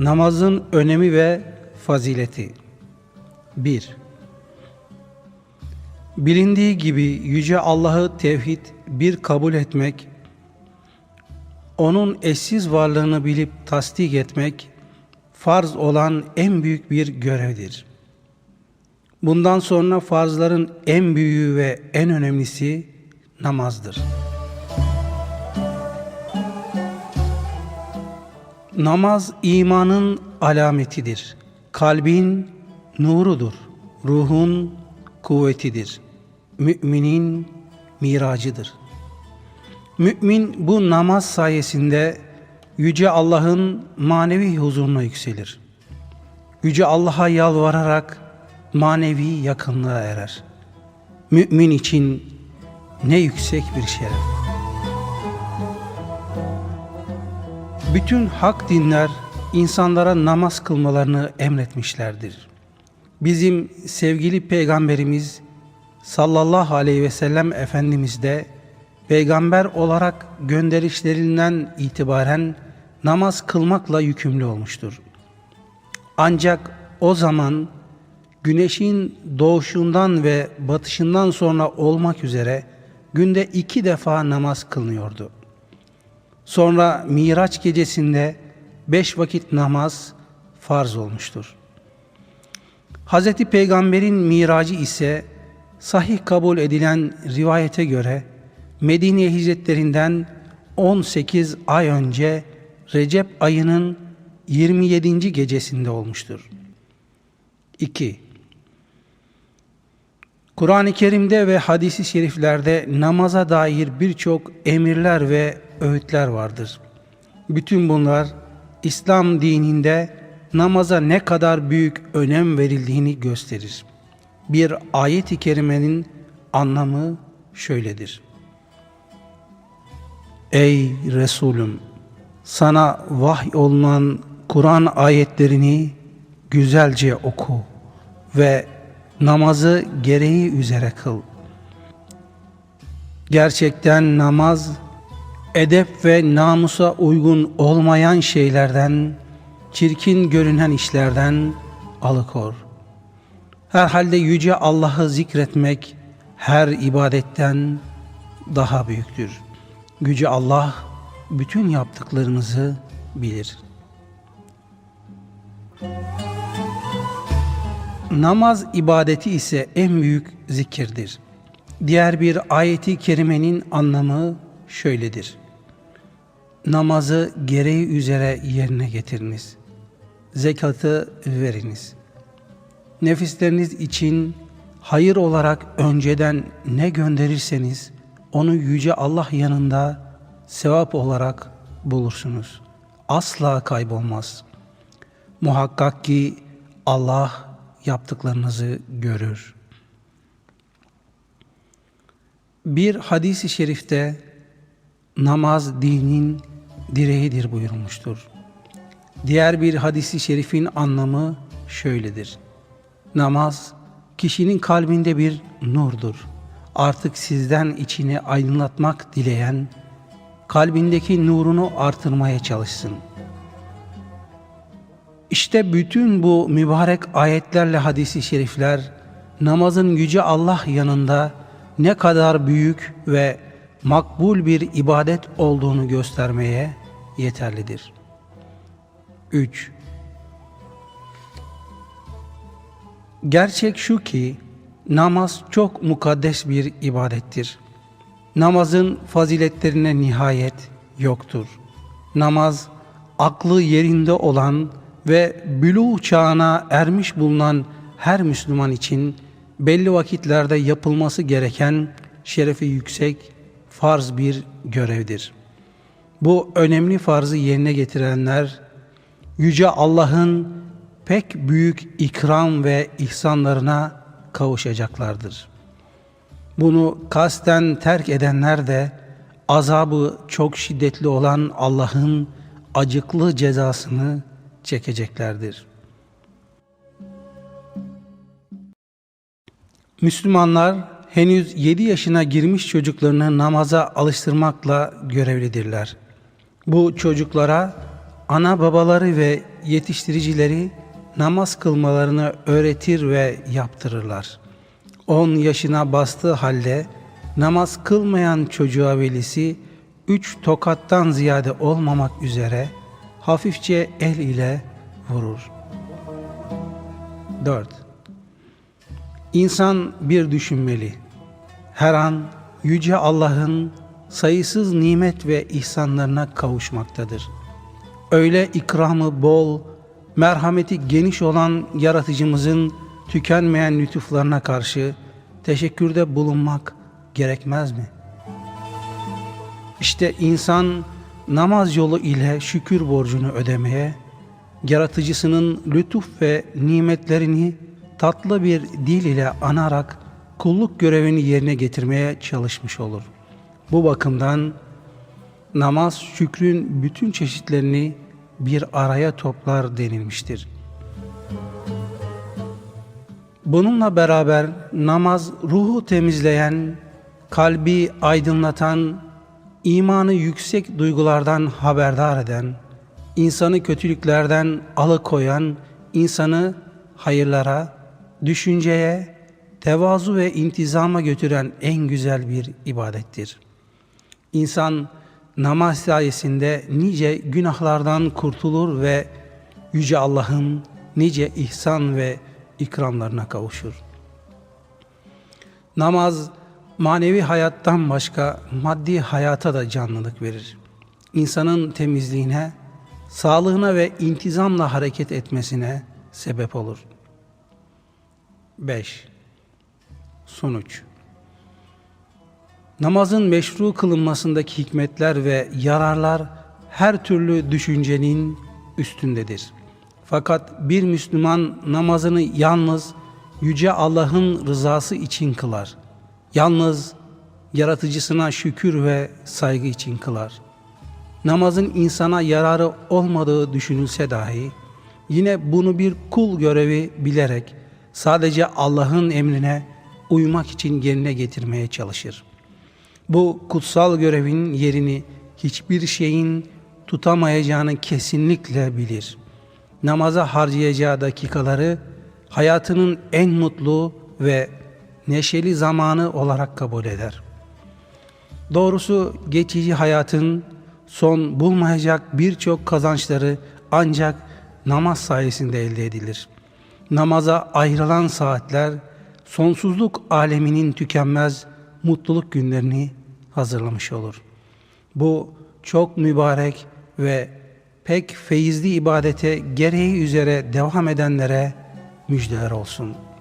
Namazın önemi ve fazileti 1. Bilindiği gibi Yüce Allah'ı tevhid bir kabul etmek, O'nun eşsiz varlığını bilip tasdik etmek, farz olan en büyük bir görevdir. Bundan sonra farzların en büyüğü ve en önemlisi namazdır. Namaz imanın alametidir. Kalbin nurudur. Ruhun kuvvetidir. Müminin miracıdır. Mümin bu namaz sayesinde Yüce Allah'ın manevi huzuruna yükselir. Yüce Allah'a yalvararak manevi yakınlığa erer. Mümin için ne yüksek bir şeref. Bütün hak dinler insanlara namaz kılmalarını emretmişlerdir. Bizim sevgili peygamberimiz sallallahu aleyhi ve sellem Efendimiz de peygamber olarak gönderişlerinden itibaren namaz kılmakla yükümlü olmuştur. Ancak o zaman güneşin doğuşundan ve batışından sonra olmak üzere günde iki defa namaz kılınıyordu. Sonra Miraç gecesinde beş vakit namaz farz olmuştur. Hz. Peygamber'in miracı ise sahih kabul edilen rivayete göre Medine'ye hicretlerinden 18 ay önce Recep ayının 27. gecesinde olmuştur. 2. Kur'an-ı Kerim'de ve hadisi şeriflerde namaza dair birçok emirler ve öğütler vardır. Bütün bunlar İslam dininde namaza ne kadar büyük önem verildiğini gösterir. Bir ayet-i kerimenin anlamı şöyledir. Ey Resulüm! Sana vahy olunan Kur'an ayetlerini güzelce oku ve namazı gereği üzere kıl. Gerçekten namaz, edep ve namusa uygun olmayan şeylerden, çirkin görünen işlerden alıkor. Herhalde yüce Allah'ı zikretmek her ibadetten daha büyüktür. Yüce Allah bütün yaptıklarınızı bilir. Namaz ibadeti ise en büyük zikirdir. Diğer bir ayeti kerimenin anlamı şöyledir. Namazı gereği üzere yerine getiriniz. Zekatı veriniz. Nefisleriniz için hayır olarak önceden ne gönderirseniz onu yüce Allah yanında sevap olarak bulursunuz. Asla kaybolmaz. Muhakkak ki Allah yaptıklarınızı görür. Bir hadisi şerifte namaz dinin direğidir buyurmuştur. Diğer bir hadisi şerifin anlamı şöyledir. Namaz kişinin kalbinde bir nurdur. Artık sizden içini aydınlatmak dileyen kalbindeki nurunu artırmaya çalışsın. İşte bütün bu mübarek ayetlerle hadisi şerifler namazın yüce Allah yanında ne kadar büyük ve makbul bir ibadet olduğunu göstermeye yeterlidir. 3. Gerçek şu ki namaz çok mukaddes bir ibadettir. Namazın faziletlerine nihayet yoktur. Namaz aklı yerinde olan ve bülû çağına ermiş bulunan her Müslüman için belli vakitlerde yapılması gereken şerefi yüksek farz bir görevdir. Bu önemli farzı yerine getirenler yüce Allah'ın pek büyük ikram ve ihsanlarına kavuşacaklardır. Bunu kasten terk edenler de azabı çok şiddetli olan Allah'ın acıklı cezasını çekeceklerdir. Müslümanlar henüz 7 yaşına girmiş çocuklarını namaza alıştırmakla görevlidirler. Bu çocuklara ana babaları ve yetiştiricileri namaz kılmalarını öğretir ve yaptırırlar. 10 yaşına bastığı halde namaz kılmayan çocuğa velisi üç tokattan ziyade olmamak üzere hafifçe el ile vurur. 4. İnsan bir düşünmeli. Her an Yüce Allah'ın sayısız nimet ve ihsanlarına kavuşmaktadır. Öyle ikramı bol, merhameti geniş olan yaratıcımızın tükenmeyen lütuflarına karşı teşekkürde bulunmak gerekmez mi? İşte insan namaz yolu ile şükür borcunu ödemeye, yaratıcısının lütuf ve nimetlerini tatlı bir dil ile anarak kulluk görevini yerine getirmeye çalışmış olur. Bu bakımdan namaz şükrün bütün çeşitlerini bir araya toplar denilmiştir. Bununla beraber namaz ruhu temizleyen, kalbi aydınlatan, imanı yüksek duygulardan haberdar eden, insanı kötülüklerden alıkoyan, insanı hayırlara, düşünceye, tevazu ve intizama götüren en güzel bir ibadettir. İnsan namaz sayesinde nice günahlardan kurtulur ve Yüce Allah'ın nice ihsan ve ikramlarına kavuşur. Namaz manevi hayattan başka maddi hayata da canlılık verir. İnsanın temizliğine, sağlığına ve intizamla hareket etmesine sebep olur. 5. Sonuç Namazın meşru kılınmasındaki hikmetler ve yararlar her türlü düşüncenin üstündedir. Fakat bir Müslüman namazını yalnız Yüce Allah'ın rızası için kılar. Yalnız yaratıcısına şükür ve saygı için kılar. Namazın insana yararı olmadığı düşünülse dahi yine bunu bir kul görevi bilerek sadece Allah'ın emrine uymak için yerine getirmeye çalışır. Bu kutsal görevin yerini hiçbir şeyin tutamayacağını kesinlikle bilir. Namaza harcayacağı dakikaları hayatının en mutlu ve neşeli zamanı olarak kabul eder. Doğrusu geçici hayatın son bulmayacak birçok kazançları ancak namaz sayesinde elde edilir. Namaza ayrılan saatler sonsuzluk aleminin tükenmez mutluluk günlerini hazırlamış olur. Bu çok mübarek ve pek feyizli ibadete gereği üzere devam edenlere müjdeler olsun.''